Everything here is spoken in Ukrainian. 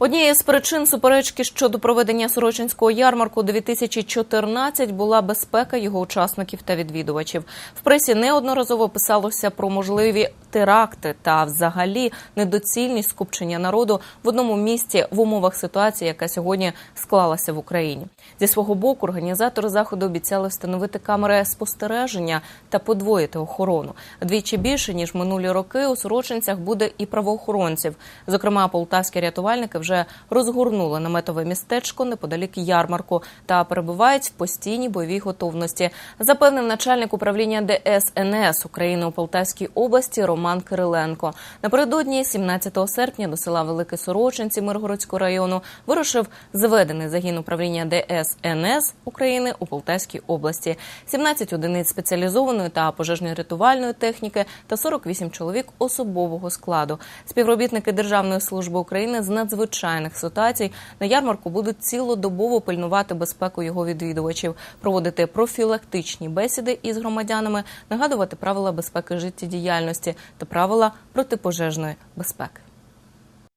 Однією з причин суперечки щодо проведення Сорочинського ярмарку 2014 була безпека його учасників та відвідувачів. В пресі неодноразово писалося про можливі теракти та, взагалі, недоцільність скупчення народу в одному місці в умовах ситуації, яка сьогодні склалася в Україні. Зі свого боку організатори заходу обіцяли встановити камери спостереження та подвоїти охорону. Вдвічі більше ніж минулі роки у Сорочинцях буде і правоохоронців. Зокрема, полтавські рятувальники вже розгорнули наметове містечко неподалік ярмарку та перебувають в постійній бойовій готовності. Запевнив начальник управління ДСНС України у Полтавській області Роман Кириленко. Напередодні, 17 серпня, до села Великі Сорочинці Миргородського району вирушив зведений загін управління ДСНС України у Полтавській області. 17 одиниць спеціалізованої та пожежно-рятувальної техніки та 48 чоловік особового складу. Співробітники Державної служби України з надзвичайних ситуацій на ярмарку будуть цілодобово пильнувати безпеку його відвідувачів, проводити профілактичні бесіди із громадянами, нагадувати правила безпеки життєдіяльності та правила протипожежної безпеки.